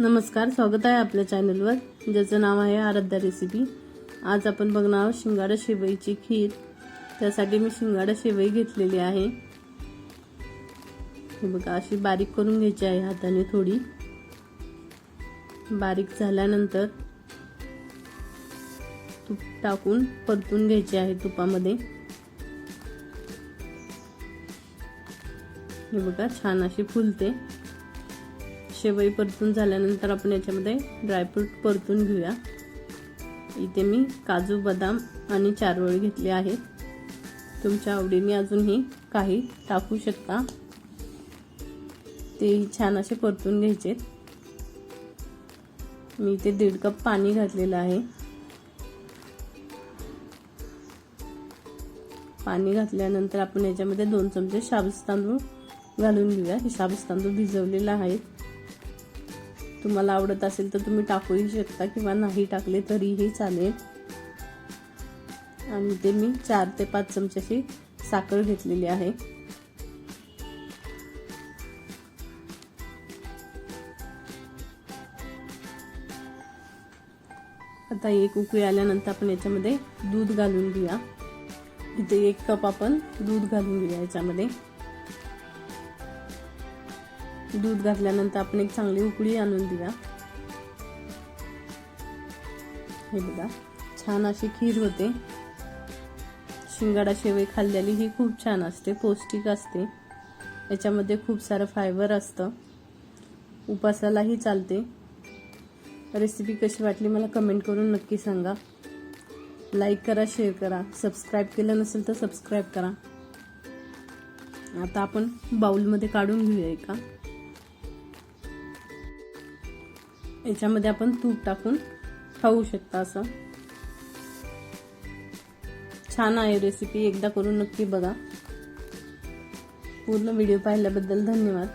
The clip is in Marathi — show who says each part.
Speaker 1: नमस्कार स्वागत आहे आपल्या चॅनलवर ज्याचं नाव आहे आराध्या रेसिपी आज आपण बघणार आहोत शिंगाडा शेवईची खीर. त्यासाठी मी शिंगाडा शेवई घेतलेली आहे. हे बघा अशी बारीक करून घ्यायची आहे हाताने थोडी. बारीक झाल्यानंतर तूप टाकून परतून घ्यायची आहे तुपामध्ये. हे बघा छान अशी फुलते. शेवई परतून झाल्यानंतर आपण याच्यामध्ये ड्रायफ्रूट परतून घेऊया. इथे मी काजू बदाम आणि चारोळी घेतले आहेत. तुमच्या आवडीने अजूनही काही टाकू शकता. तेही छान असे परतून घ्यायचे. मी इथे दीड कप पाणी घातलेलं आहे. पाणी घातल्यानंतर आपण याच्यामध्ये दोन चमचे शाबूस तांदूळ घालून घेऊया. हे शाबूस तांदूळ भिजवलेला आहे. तुम्हाला आवडत असेल तर तुम्ही टाकूही शकता किंवा नाही टाकले तरीही चालेल. आणि ते मी चार ते पाच चमच्याची साखर घेतलेली आहे. आता एक उकळी आल्यानंतर आपण याच्यामध्ये दूध घालून घेऊया. इथे एक कप आपण दूध घालून घेऊया याच्यामध्ये. दूध घातल्यानंतर आपण एक चांगली उकळी आणून देऊया. हे बघा छान अशी खीर होते. शिंगाडा शेवई खाल्लेली ही खूप छान असते पौष्टिक असते. याच्यामध्ये खूप सारं फायबर असतं. उपासालाही चालते. रेसिपी कशी वाटली मला कमेंट करून नक्की सांगा. लाईक करा शेअर करा. सबस्क्राईब केलं नसेल तर सबस्क्राईब करा. आता आपण बाऊलमध्ये काढून घेऊया एका. याच्यामध्ये आपण तूप टाकून खाऊ शकता असं. छान आहे रेसिपी एकदा करून नक्की बघा. पूर्ण व्हिडिओ पाहिल्याबद्दल धन्यवाद.